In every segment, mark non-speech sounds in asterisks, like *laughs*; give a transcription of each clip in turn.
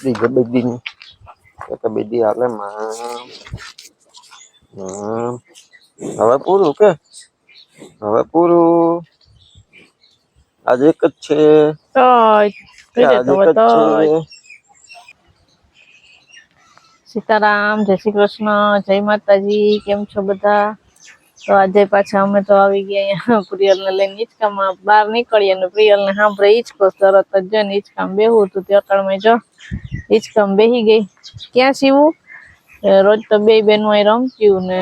બીજે બધી ની એક ale mam. Mam. હવે પૂરું કે હવે પૂરું આજે એક જ છે સીતારામ જય શ્રી કૃષ્ણ જય માતાજી કેમ છો બધા? તો આજે પાછા અમે તો આવી ગયા અહીંયા પ્રિયલ ને લઈને હિંચકામાં બહાર નીકળીએ અને પ્રિયલ ને સાંભળે હિંચકો તરત જ જો ને હિંચકામ બેહું હતું તે અકળમાં જો. હિંચકામ બેહી ગઈ. ક્યાં સીવું? રોજ તો બે બહેનો એ રમત્યું ને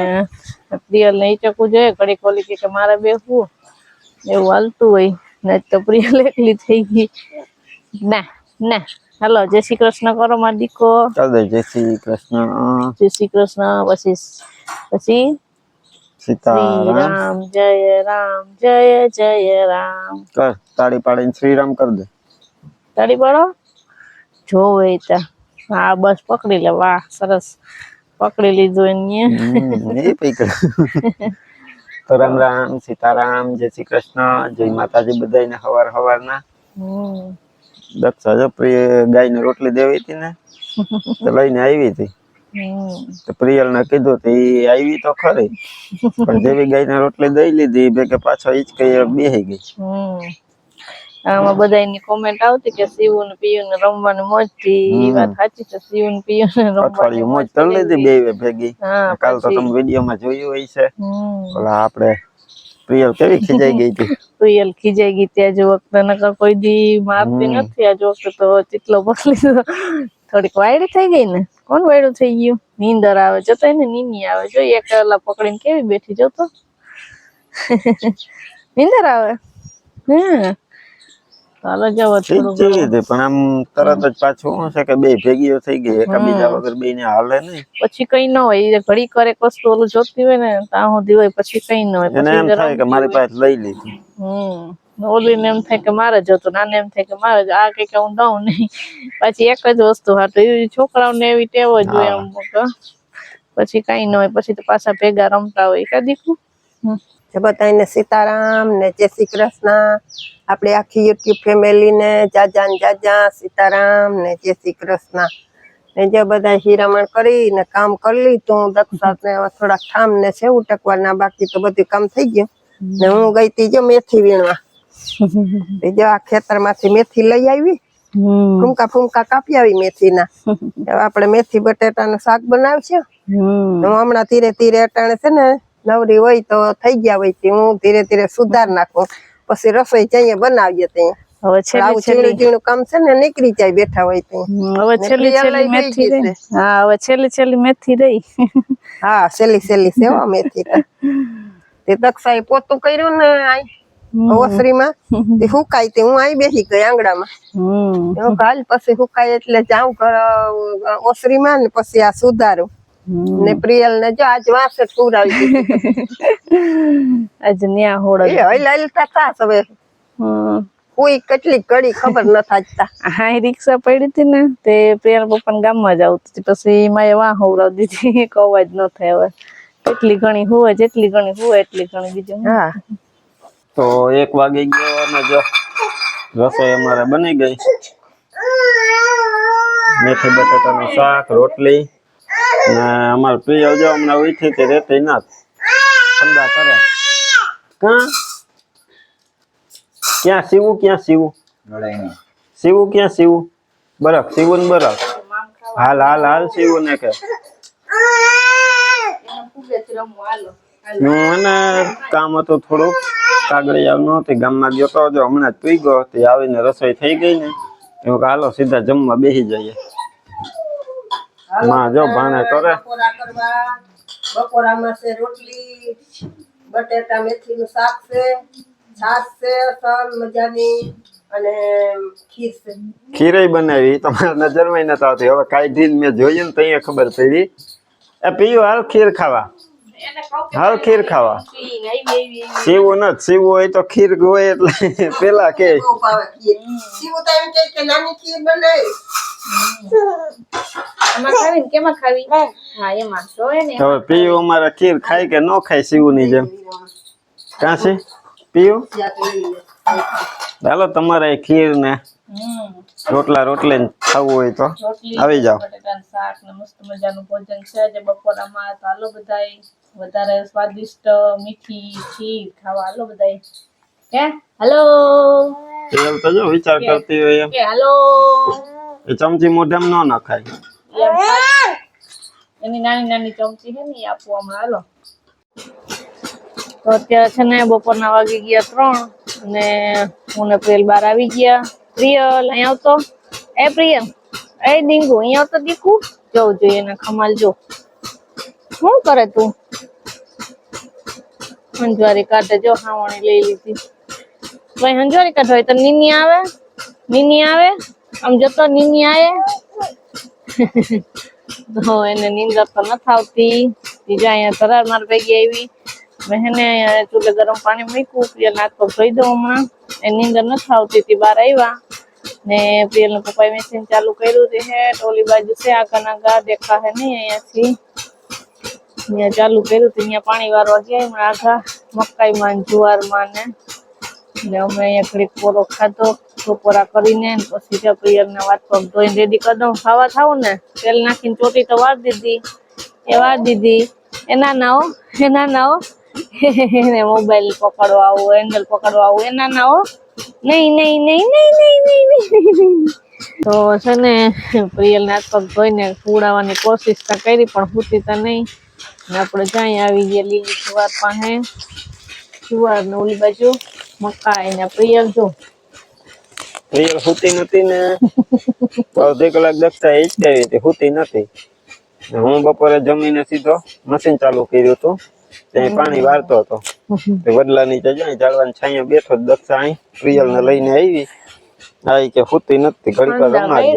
પ્રિયલ ને હિંચકવું જોઈએ. ઘડીક ઓલી કે મારે બેસવું એવું હાલતું હોય. ને તો પ્રિયલ એકલી થઈ ગઈ. ના ના. હાલો જય શ્રી કૃષ્ણ કરો માર દીકો જય શ્રી કૃષ્ણ. જય શ્રી કૃષ્ણ. પછી પછી? સીતારામ. રામ જય રામ જય જય રામ. કર તાળી પાડીને શ્રીરામ કર દે. તાળી પાડો. જોવે તો. હા બસ પકડી લે વાહ સરસ. પકડી લીધું એને તો રામ રામ સીતારામ જય શ્રી કૃષ્ણ જય માતાજી બધાને હવાર હવારના. દક્ષા જો પ્રિય ગાયને રોટલી દેવી હતી ને તો લઈને આવી હતી. તો પ્રિયલ ને કીધું તો એ આવી તો ખરી. પણ જેવી ગાયને રોટલી દઈ લીધી બે કે પાછો કઈ બેહી ગઈ. આમાં બધા એની કોમેન્ટ આવતી કે શિવ ને પિયુ ને રમવાની મોજથી વાત સાચી છે શિવ ને પિયુ ને રમવાની મોજ કરી લીધી બે ભેગી. હા કાલ તો તમે વિડીયોમાં જોયું હોય છે. ઓલા આપણે પ્રિયલ કેવી ખીજાઈ ગઈ હતી? *laughs* પ્રિયલ ખીજાઈ ગઈ ત્યાં જો વખતે નકર કોઈ દી મારતી. નથી આજ વખતે તો ચીટલો પકડી થોડીક વાયડી થઈ ગઈ ને? કોણ વાયડું થઈ ગયું? નીંદર આવે જતો એને નીની આવે. જો એક ઓલા પકડીને કેવી બેઠી જોતો? *laughs* નીંદર આવે? હમ ચાલો જાવ થોડું ખીજાઈ પણ આમ તરત જ પાછું શું છે કે બે ભેગીઓ થઈ ગઈ એકાબીજા વગર બે ને હાલે નહીં. પછી કઈ ન હોય ઘડી કરે એક વસ્તુ ઓલું જોતી હોય ને ત્યાં સુધી હોય પછી કઈ ન હોય એને એમ જ થાય કે મારી પાસે લઈ લીધી. હમ. ઓલીને એમ થાય કે મારે જ હતું નાને એમ થાય કે મારે જ આ કઈ હું દઉં નહીં. પછી એક જ વસ્તુ હાટું એવી છોકરાઓને એવી ટેવ જ હોય. અમુક પછી કઈ ન હોય પછી તો પાછા ભેગા રમતા હોય કા દીકુ જે બધાને સીતારામ ને જય શ્રી કૃષ્ણ. આપણે આખી યુટ્યુબ ફેમિલીને જાજા ને જાજા સીતારામ ને જય શ્રી કૃષ્ણ. ને જે બધા હીરામણ કરી ને કામ કરી લીધું દક્ષાત ને થોડાક ઠામ ને છે ઉટકવાના બાકી તો બધું કામ થઈ ગયું. ને હું ગઈ તી જો મેથી વીણવા. *laughs* જો આ ખેતરમાંથી મેથી લઈ આવી. ફૂમકા ફૂમકા કાપી આવી મેથીના. *laughs* ના આપણે મેથી બટેટાનું શાક બનાવશું. હમણાં ધીરે ધીરે અટાણે છે ને નવરી હોય તો થઈ ગયા હોય તે હું ધીરે ધીરે સુધાર નાખું. પછી રસોઈ જઈએ બનાવીએ ત્યાં. હવે પણ છેલ્લી ઝીણું ઝીણું કામ છે ને નીકળી જાય બેઠા હોય ત્યાં હવે છેલ્લી છેલ્લી મેથી રહી. હા હવે છેલ્લી છેલ્લી મેથી રહી. હા મેથી. તે દક્ષાએ પોતું કર્યું ને આઈ ઓસરીમાં. તે હુકાય તે હું આઈ બેસી ગઈ આંગણામાં. કાલ પછી હુકાય એટલે જાઉં ઓસરીમાં ને પછી આ સુધારું. ને પ્રિયલ ને જો આજ વાંસ જ આજ ન્યા હોડ એ હલતા થાસ હવે હમ. કોઈ કેટલી કડી ખબર ન થાજતા. હા એ રિક્ષા પડી હતી ને તે પ્રિયલ બપન ગામમાં જ આવતી પછી માએ વા હોવડાવી દીધી. એક અવાજ ન થાય હવે. એટલી ઘણી હોય જેટલી ઘણી હોય એટલી ઘણી બીજું. હા. તો એક વાગી ગયો અને જો રસોઈ અમારે બની ગઈ. મેથી બટાટાનું શાક રોટલી. ને અમારે પ્રિય જો હમણાં ઉઠી તે રેતી ના ઠંડા કરે. કા ક્યાં સીવું ક્યાં સીવું? સીવું ક્યાં સીવું? બરફ સીવું ને બરફ. હાલ હાલ હાલ સીવું ને કે. મને કામ હતું થોડુંક કાગળિયાનું નહોતી ગામમાં ગયો તો જો હમણાં જ પી ગયો તે આવીને રસોઈ થઈ ગઈ ને. એવું કે હાલો સીધા જમવા બેસી જઈએ. માં જો ભાણે કરે. બપોરા કરવા. બપોરામાં છે રોટલી બટેટા મેથીનું શાક છે છાશ છે તલ મજાની અને ખીર છે. ખીરય બનાવી. ઈ તો નજરમાં નથી આવતી. હવે કાઢીને મેં જોઈએ ને ત્યાં ખબર પડી. એ પીયું હાલ ખીર ખાવા. હાલ ખીર ખાવા. સીવું નથી સીવું હોય તો ખીર હોય એટલે પેલા કે. તો એમ કે નાની ખીર બનાવી. ને કેમાં ખાવી? હા. એમાં જોયે ને હવે પીયું અમારે ખીર ખાય કે ન ખાય સીવું ની જેમ? કાં છે પીયું? ત્યાં તો લઈ લે. ચાલો તમારે ખીર ને હમ. રોટલા રોટલી ને ખાવું હોય તો. રોટલી આવી જાઓ. બટેટાનું શાક ને મસ્ત મજાનું ભોજન છે આજે બપોરામાં. તો હાલો બધાય વધારે સ્વાદિષ્ટ મીઠી ખીર ખાવા. હાલો બધાય. કે હાલો. તેલ તો જો વિચાર કરતી હોય એમ. કે હાલો. એ ચમચી મોઢામાં ન નખાય. એની નાની નાની ચમચી છે ને એ આપવું હમણાં. હાલો. તો અત્યારે છે ને, બપોરના વાગી ગયા ત્રણ અને હું ને પ્રિયલ આવી ગયા. પ્રિયલ અહીંયા આવતો? એ પ્રિયલ, એ ડીંગુ અહીંયા આવતો દીકુ? જવું જોઈએ એને ખમાલ જો. શું કરે તું? હંજવારી કાઢે જો, હાવણી લઈ લીધી. ભાઈ હંજવારી કાઢો હોય તો નીની આવે? નીની આવે? આમ જતો નીની આવે તો એને નીંદર તો નથી આવતી બીજા અહીંયા તરાર માર ભેગી આવી. મેં અહીંયા ચૂલે ગરમ પાણી મૂક્યું. પ્રિયલ નાક પગ ધોઈ દઉં હમણાં. એ નીંદર નથી આવતી તી બહાર આવ્યા ને પ્રિયલ ના પપ્પાએ મેસીન ચાલુ કર્યું તે હે, ટોલી બાજુ છે આગળ આગળ દેખા હે નહીં અહીંયાથી. અહીંયા ચાલુ કર્યું હતું અહીંયા પાણી વારવા ગયા હમણાં મકાઈમાં જુવાર જુવારમાં ને અમે અહીંયા ઘડીક પોરો ખાધો. બપોરા કરીને પછી જો પ્રિયલને વાત પગ ધોઈને રેડી કરી દઉં. ખાવા થાવ ને, તેલ નાખીને ચોટી તો વાર દીધી. એ વાર દીધી. એના નાઓ એના નાઓ એને મોબાઈલ પકડવા આવું હેન્ડલ પકડવા આવું. એના નાઓ નહીં નહીં નહીં નહીં નહીં નહીં તો છે ને, પ્રિયલને હાથ પગ ધોઈને ઉડાવવાની કોશિશ તો કરી, પણ ફૂટી તો નહીં. આપણે જાય આવી ગયા લીલી જુવાર પાસે? જુવાર ને ઓલી બાજુ મકાઈ ને પ્રિયલ જો. રિયલ હોતી નથી ને. અડધી કલાક દક્ષા એ જ દેવી હતી હોતી નથી. હું બપોરે જમીને સીધો મશીન ચાલુ કર્યું હતું. ત્યાં પાણી વારતો હતો. વડલા નીચે જાય ઝાડવાની છાંયો બેઠો દક્ષા અહીં પ્રિયલ ને લઈને આવી. આવી કે હોતી નથી ઘડીક પર અંડા રમાડી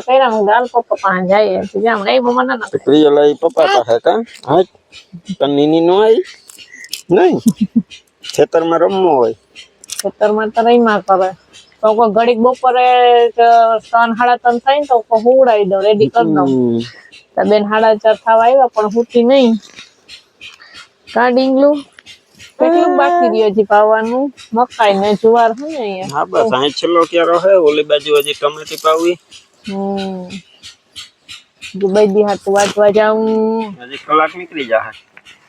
કર્યા હું પપ્પા પાસે જાય તો જામ મમ્મા ના પ્રિયલ આવી પપ્પા પાસે કા હા તનીની નો આવી? નહીં. ખેતરમાં રમવું હોય. ખેતરમાં તો રમ્યા કરે. તો ઘડીક બપોરે ત્રણ સાડા ત્રણ થાય ને તો હું હુવડાવી દઉં રેડી કરી દઉં. તો બેન સાડા ચાર થવા આવ્યા પણ હુતી નહીં. કા ડીંગલું? કેટલું બાકી રહ્યો હજી પાવાનું? મકાઈ ને જુવાર હું ને અહીંયા. હા બસ અહીં છેલ્લો ક્યારો હે ઓલી બાજુ હજી ટમેટી પાવી હમ. દુબઈ દી હાથ વાંચવા જાઉં. હજી કલાક નીકળી જાય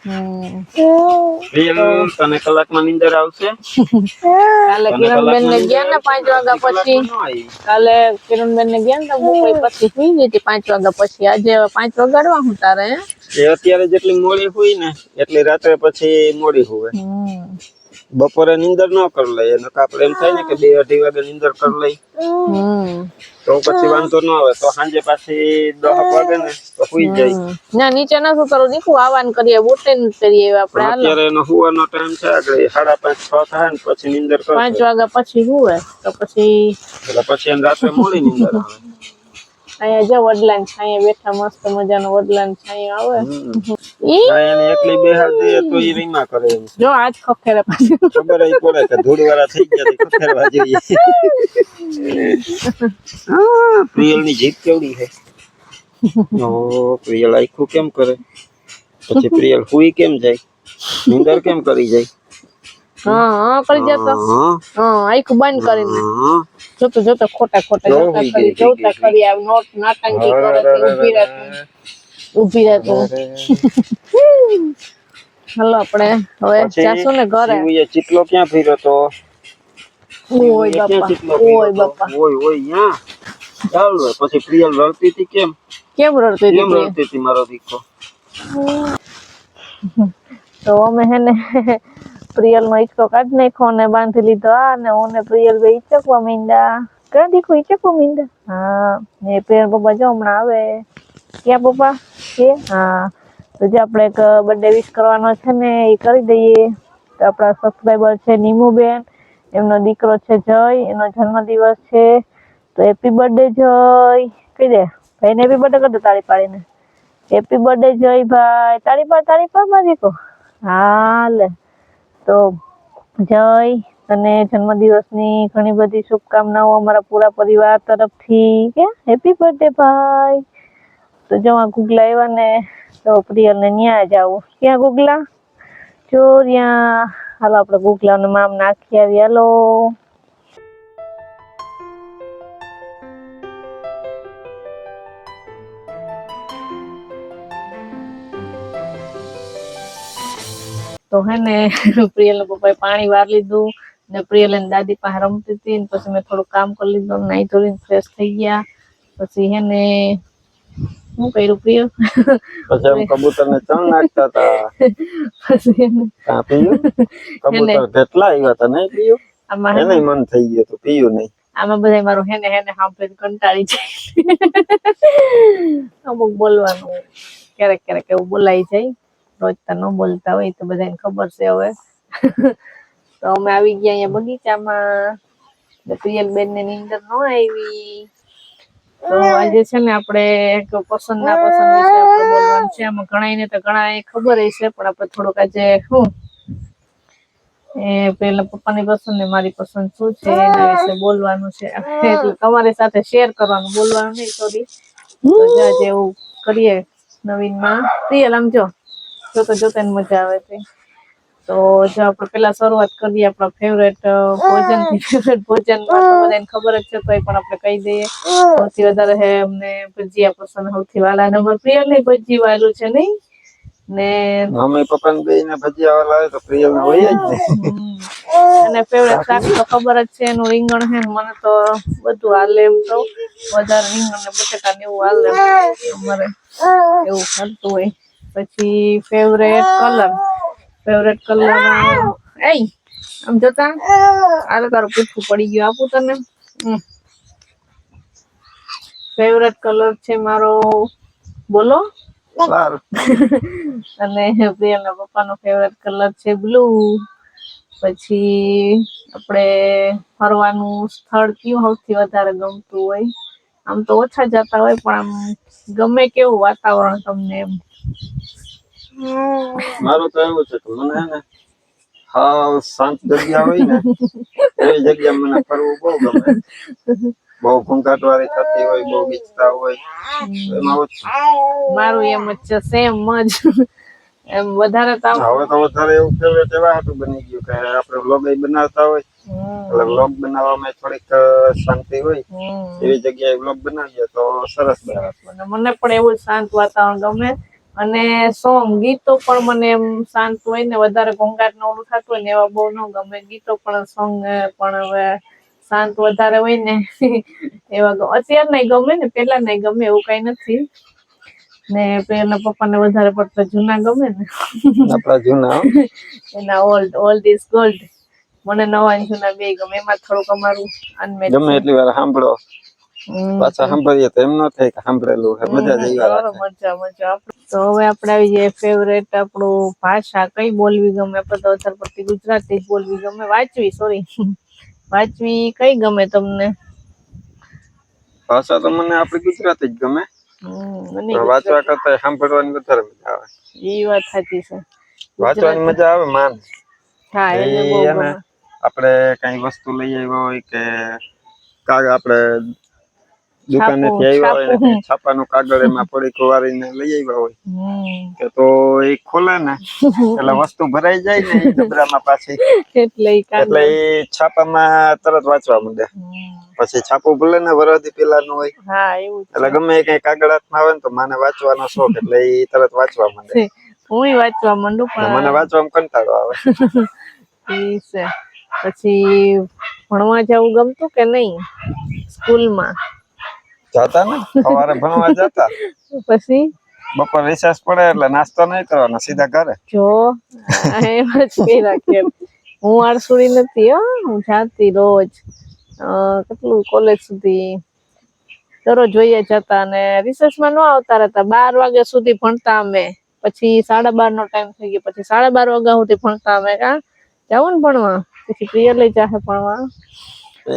હમ તને કલાકમાં નીંદર આવશે? કાલે કિરણબેન ને ગયા ને પાંચ વાગ્યા પછી. કાલે કિરણબેન ને ગયા ને તો પછી સુઈ ગઈ હતી પાંચ વાગ્યા પછી. આજે પાંચ વગાડવા હું તારે એ અત્યારે જેટલી મોડી હોય ને એટલી રાત્રે પછી મોડી હોય બપોરે નિંદર ન કરી લઈએ. નકર આપણે એમ થાય ને કે બે અઢી વાગે નિંદર કરી લઈ તો પછી વાંધો ન આવે. તો સાંજે પાછી દસ વાગે ને તો સુઈ જાય. ના નીચે ના કરું નીકું આવાન કરીએ. બોટે કરીએ આપણે. અત્યારે એનો સુવાનો ટાઈમ છે. આગળ સાડા પાંચ છ થાય ને પછી નીંદર પાંચ વાગ્યા પછી હુવે. તો પછી એટલે પછી એમ રાત્રે મોડી નિંદર આવે. અહીંયા જો વડલાન છાંયે બેઠા મસ્ત મજાનો વડલાન છાંયો આવે. ઈ એને એકલી બેહાડ દે તો એ રીમા કરે જો આજ ખખેરે પાછું. ખબર ય પડે કે ધૂળવાળા થઈ ગયા તો ખખેરવા જોઈએ. હા, પ્રિયલની જીત કેવડી છે? ઓ પ્રિયલ આખું કેમ કરે? પછી પ્રિયલ હુઈ કેમ જાય? નિંદર કેમ કરી જાય? હા હા કરી જતો હા હા. આખું બંધ કરીને. હા. જોતો જોતો ખોટા ખોટા જો જોતા ઈ કરી ગઈ, જોતા ગઈ, કરી આવ નોટ નાટંકી કરે તો ઊભી રહેતું ઊભી રહેતું હાલો આપણે હવે પછી જાશું ને ઘરે શિવુએ ચીટલો ક્યાં ફેર્યો તો ઓય ક્યાં બાપા ચીટલો ફેર્યો ઓય તો? બાપા ઓય ઓય યાં ચાલ હવે. પછી પ્રિયલ રડતી હતી કેમ કેમ રડતી કેમ હતી રડતી હતી મારો દીકરો તો અમે હે ને પ્રિયલ નો હિંચકો કાઢી નાખ્યો ને બાંધી લીધો. આ હું ને પ્રિયલ બે હિંચકવા મીંડા ક્યાં દીકુ હિંચકવા મીંડા હા, ને પ્રિયલ પપ્પા જો હમણાં આવે. ક્યાં પપ્પા? કે? હા. તો જે આપણે એક બર્થડે વિશ કરવાનો છે ને, એ કરી દઈએ. તો આપણા સબસ્ક્રાઈબર છે નીમુબેન. એમનો દીકરો છે જય. એનો જન્મદિવસ છે. તો હેપી બર્થડે જય. કહી દે. ભાઈને હેપી બર્થડે કરી દે તાળી પાડીને. હેપી બર્થડે જય ભાઈ. તાળી પાડ તાળી પાડ મારી કો હાલ. તો જય અને જન્મદિવસની ઘણી બધી શુભકામનાઓ અમારા પૂરા પરિવાર તરફથી. કે હેપી બર્થડે ભાઈ. તો જો આ ગુગલા આવ્યા ને, તો પ્રિયલને ન્યા જાવું ક્યાં ગુગલા? ચોરિયા. હાલો, આપણે ગુગલાને મામ નાખી આવી હાલો. તો હે ને *laughs* પ્રિયલ પપ્પાએ પાણી વાર લીધું ને પ્રિયલ એની દાદી પાસે રમતી હતી ને પછી મેં થોડું કામ કરી લીધું નાઈ ધોઈને ફ્રેશ થઈ ગયા. પછી હે ને શું કર્યું પ્રિય? પછી એમ કબૂતર ને ચણ નાખતા હતા. *laughs* પછી કબૂતર કેટલા આવ્યા હતા નહીં પીયું આમાં એને મન થઈ ગયું તો પીયું નહીં. આમાં બધા મારું હેને હેને સાંભળીને કંટાળી જાય. *laughs* અમુક બોલવાનું ક્યારેક ક્યારેક એવું બોલાઈ જાય. રોજ ન બોલતા હોય તો બધાને ખબર છે હવે. તો અમે આવી ગયા અહીંયા બગીચામાં. ને પ્રિયલ બેન ને નીંદર ન આવી. તો આજે છે ને આપણે પસંદ ના પસંદ વિશે બોલવાનું છે. આમાં ઘણાને તો ઘણા ખબર હશે, પણ આપણે થોડુંક આજે શું? એ પેલા પપ્પાની પસંદ ને મારી પસંદ શું છે, એના વિશે બોલવાનું છે. એટલે તમારી સાથે શેર કરવાનું, બોલવાનું નહીં સોરી આજે એવું કરીએ નવીનમાં. પ્રિયલ, આમ જો. જોતા જોતો ને મજા આવે છે. તો જો આપણે પેલા શરૂઆત કરીએ આપણા ફેવરેટ ભોજન ફેવરેટ ભોજન બધાને ખબર જ છે તો એ પણ આપણે કહી દઈએ. સૌથી વધારે હે અમને ભજીયા પસંદ સૌથી વાલા નંબર પ્રિય નહીં ભજી વાલું છે નહીં? ને મમ્મી પપ્પા ને બે ને ભજીયા વાળા આવે તો પ્રિય ને હોય જ અને ફેવરેટ શાક તો ખબર જ છે એનું રીંગણ છે ને મને તો બધું હાલે એમ તો. વધારે રીંગણ ને બટેકા ને એવું હાલે અમારે. એવું કરતું હોય. પછી ફેવરેટ કલર ફેવરેટ કલર એ આમ જોતા? આલે તારું પૂછવું પડી ગયું. આપું તને. ફેવરેટ કલર છે મારો. બોલો. સારું *laughs* અને પ્રિયાના પપ્પાનો ફેવરેટ કલર છે બ્લુ પછી આપણે ફરવાનું સ્થળ કયું સૌથી વધારે ગમતું હોય? આમ તો ઓછા જતા હોય પણ આમ ગમે કેવું વાતાવરણ તમને એમ. મારું તો એવું છે કે મને ને હા શાંત જગ્યા હોય ને એવી જગ્યા મને ફરવું બહુ ગમે. બહુ ઘૂંઘાટ વાળી થતી હોય બહુ ગીચતા હોય એમાં મારું એમ જ છે સેમ જ. એમ વધારે તાવ હવે તો વધારે એવું ફેવરેટ એવા હતું બની ગયું કે આપણે વ્લોગ બનાવતા હોય. એટલે વ્લોગ બનાવવામાં થોડીક શાંતિ હોય. એવી જગ્યાએ વ્લોગ બનાવીએ તો સરસ બને. મને પણ એવું શાંત વાતાવરણ ગમે. અને સોંગ ગીતો પણ મને એમ શાંત હોય ને વધારે ઘોંઘાટ ન ઓલું થતું હોય ને એવા બહુ ન ગમે. ગીતો પણ સોંગ પણ હવે શાંત વધારે હોય ને *laughs* એવા ગમે અત્યારે નહીં ગમે ને પેલા નહીં ગમે એવું કઈ નથી. ને પેલા પપ્પાને વધારે પડતા જૂના ગમે ને. આપણા જૂના. એના ઓલ્ડ ઓલ્ડ ઇઝ ગોલ્ડ મને નવા જૂના બે ગમે એમાં થોડુંક અમારું અનમેચ ગમે એટલી વાર સાંભળો. પાછા સાંભળીએ તો એમ ન થાય કે સાંભળેલું છે મજા જ આવી મજા મજા. તો હવે આપણે આવી જઈએ ફેવરેટ આપણું ભાષા કઈ બોલવી ગમે? આપણે તો વધારે પડતી ગુજરાતી બોલવી ગમે. વાંચવી સોરી વાંચવી કઈ ગમે તમને? ભાષા તો મને આપણી ગુજરાતી જ ગમે. વાંચવા કરતા સાંભળવાની વધારે મજા આવે. એ વાત સાચી છે. વાંચવાની મજા આવે માન. હા એને આપણે કઈ વસ્તુ લઈ આવ્યો હોય કે કાગ આપણે દુકાનેથી આવ્યા હોય ને છાપાનું કાગળ એમાં પડીક વાળીને લઈ આવ્યા હોય. કે તો એ ખોલે ને એટલે વસ્તુ ભરાઈ જાય ને એ ડબરામાં પાછી. એટલે એટલે એ છાપામાં તરત વાંચવા માંડે. પછી છાપું ભલે ને વરદી પેલાનું હોય. હા એવું જ. એટલે ગમે એ કઈ કાગળ હાથમાં આવે ને તો મને વાંચવાનો શોખ એટલે એ તરત વાંચવા માંડે. હું વાંચવા માંડું પણ મને વાંચવામાં કંટાળો આવે. *laughs* એ છે. પછી ભણવા જવું ગમતું કે નહીં? સ્કૂલમાં? જતા ને સવારે ભણવા જતા? *laughs* પછી? બપોર રિસેસ પડે એટલે નાસ્તો નહીં કરવાનો સીધા ઘરે? જો એમ જ કહી રાખીએ હું આળસુડી નથી હો. હું જાતી રોજ કેટલું કોલેજ સુધી દરરોજ જોઈએ જતા અને માં ન આવતા રહેતા. બાર વાગ્યા સુધી ભણતા અમે. પછી સાડા બાર નો ટાઈમ થઈ ગયો. પછી સાડા બાર વાગ્યા સુધી ભણતા અમે કા? જવું ને ભણવા? પછી પ્રિય લઈ જાહે ભણવા. એ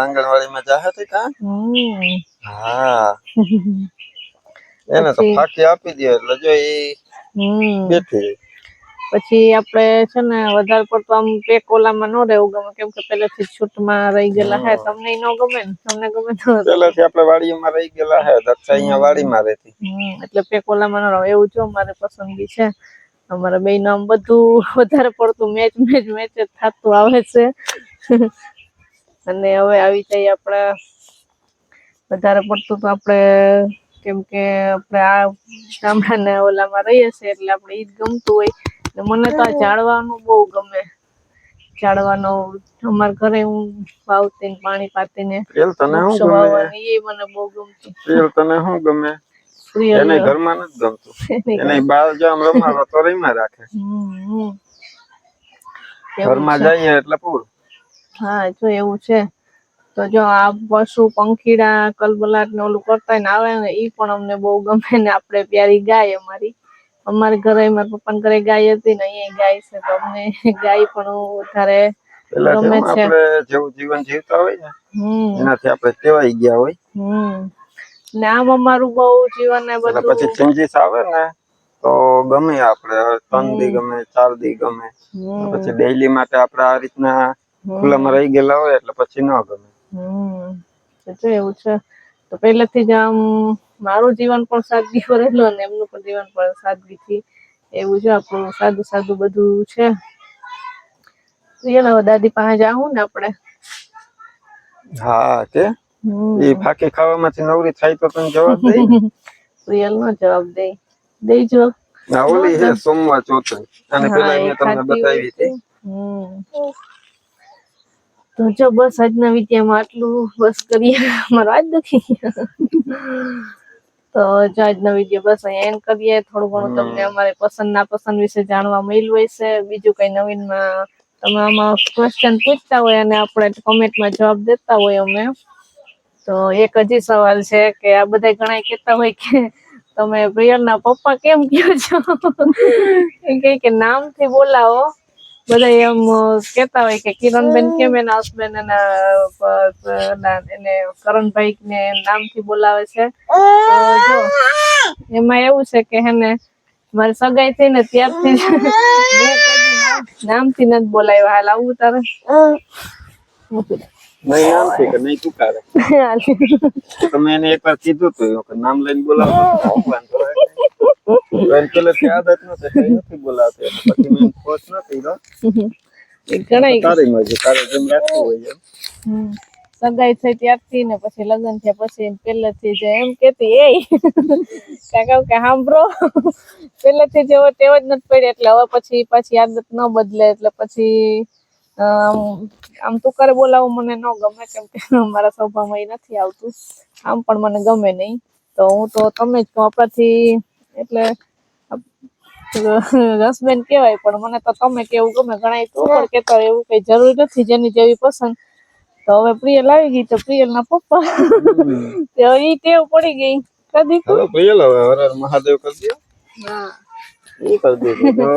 આંગણવાડીમાં જાહે તે કા? હમ. હા. *laughs* એને તો ફાકી આપી દે એટલે જો એ બેઠી પછી આપણે છે ને વધારે પડતો આમ પેક ઓલામાં ન રહેવું ગમે કેમ કે પહેલેથી છૂટમાં રહી ગયેલા હે તમને ન ગમે ને? તમને ગમે તો *laughs* પહેલેથી આપણે વાડીમાં રહી ગયેલા હે દક્ષા અહીંયા વાડીમાં રહેતી. એટલે પેક ઓલામાં ન રહો એવું જો મારે પસંદગી છે. અમારા બે નામ બધું *laughs* વધારે પડતું મેચ મેચ મેચ થતું આવે છે. અને હવે આવી જાય આપણા વધારે પડતું તો આપણે કેમ કે આપણે આ ગામડાના ઓલામાં રહીએ છીએ એટલે આપણે ઈ જ ગમતું હોય. ને મને તો આ ઝાડવાનું બહુ ગમે. ઝાડવાનો અમારા ઘરે હું વાવતી ને પાણી પાતી ને પેલ તને શું ગમે? એ મને બહુ ગમતું. પ્રિયલ તને શું ગમે? એને ઘરમાં નથી ગમતું. એને બાર જો આમ રમાડો તો રમ્યા રાખે. ઘરમાં જઈએ એટલે પૂરું. હા જો એવું છે. તો જો આ પશુ પંખીડા કલબલાટ ને ઓલું કરતા ને આવે ને ઈ પણ અમને બહુ ગમે ને આપણે પ્યારી ગાય અમારી. અમારા ઘરે મારા પપ્પાના ઘરે ગાય હતી ને અહીંયા ગાય છે તો અમને ગાય પણ વધારે ગમે છે. જેવું જીવન જીવતા હોય ને એનાથી આપણે ટેવાઈ ગયા હોય. ને આમ અમારું બહુ જીવન ને બધું પછી ચેન્જીસ આવે ને તો ગમે આપણે ત્રણ દી ગમે ચાર દી ગમે. પછી ડેઈલી માટે આપણે આ રીતના ખુલ્લામાં રહી ગયેલા હોય એટલે પછી ન ગમે. જો એવું છે. તો પહેલેથી જ આમ મારું જીવન પણ સાદગી ભરેલું અને એમનું પણ જીવન પણ સાદગીથી એવું છે. આપણું સાદું સાદું બધું છે. એના હવે દાદી પાસે જાઉં ને આપણે. હા કે એ ફાકી ખાવામાંથી નવરી થાય તો તને જવાબ દઈ ને પ્રિયલ *laughs* નો જવાબ દે. દેજો. ના ઓલી હે સોમવાર ચોથઈ. અને પેલા મેં તમને બતાવી હતી. હમ. તો જો બસ આજના વિદ્યામાં આટલું બસ કરીએ. મારો આજ દુખી તો જો આજનો વીડિયો બસ અહીંયા એન્ડ કરીએ. થોડું ઘણું તમને અમારે પસંદ ના પસંદ વિશે જાણવા મળ્યું છે બીજું કઈ નવીનમાં તમે આમાં ક્વેશ્ચન પૂછતા હોય અને આપણે કોમેન્ટમાં જવાબ દેતા હોય અમે. તો એક હજી સવાલ છે કે આ બધા ઘણા કહેતા હોય કે તમે પ્રિયલના પપ્પા કેમ કહો છો? કે નામથી બોલાવો. બધા એમ કેતા હોય કે કિરણબેન કેમ એના હસબન્ડ એના એને કરણ ભાઈ કરણભાઈ ને નામથી બોલાવે છે? જો એમાં એવું છે કે હેને મારી સગાઈ થઈ ને ત્યારથી નામથી નથી બોલાયો હાલ. આવું તારે? નહીં નામ છે કે નહીં તુકારે તમે એને એકવાર કીધું હતું કે નામ લઈને બોલાવો. વાંધો આવે? તો આદત નથી નથી બોલાવતી પછી મેં ફોર્સ ન કર્યો એ ઘણાય તારી મરજી તારે જેમ રાખવું હોય એમ. સગાઈ થઈ ત્યારથી ને પછી લગ્ન થયા પછી પહેલેથી જ એમ કેતી એ. કાકા કે સાંભળો પહેલેથી જ એવો ટેવ જ નથી પડી એટલે હવે પછી પાછી આદત ન બદલે એટલે પછી આમ આમ તું કરે બોલાવું મને ન ગમે કેમ કે મારા સ્વભાવમાં એ નથી આવતું. આમ પણ મને ગમે નહીં. તો હું તો તમે જ કહો આપણાથી એટલે *laughs* હસબન્ડ કહેવાય પણ મને તો તમે કેવું ગમે. ઘણા તું પણ કહેતા હોય એવું કઈ જરૂરી નથી જેની જેવી પસંદ. તો હવે પ્રિયલ આવી ગઈ તો પ્રિયલ ના પપ્પા *laughs* તો ઈ ટેવ પડી ગઈ. કદી હવે પ્રિયલ હવે હર હર મહાદેવ કરી દો હા. એ કરી દીધું તો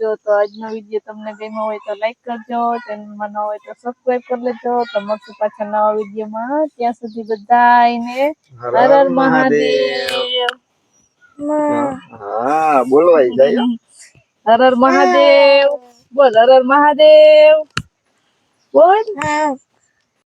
જો તો આજનો વીડિયો તમને ગમ્યો હોય તો લાઈક કરજો ચેનલમાં ન હોય તો સબસ્ક્રાઇબ કરી લેજો. તો મળશું પાછા નવા વિડીયોમાં. ત્યાં સુધી બધાયને હર હર હર હર મહાદેવ. હા બોલવાય જાય. હો. હર હર મહાદેવ બોલ હર હર મહાદેવ. બોલ.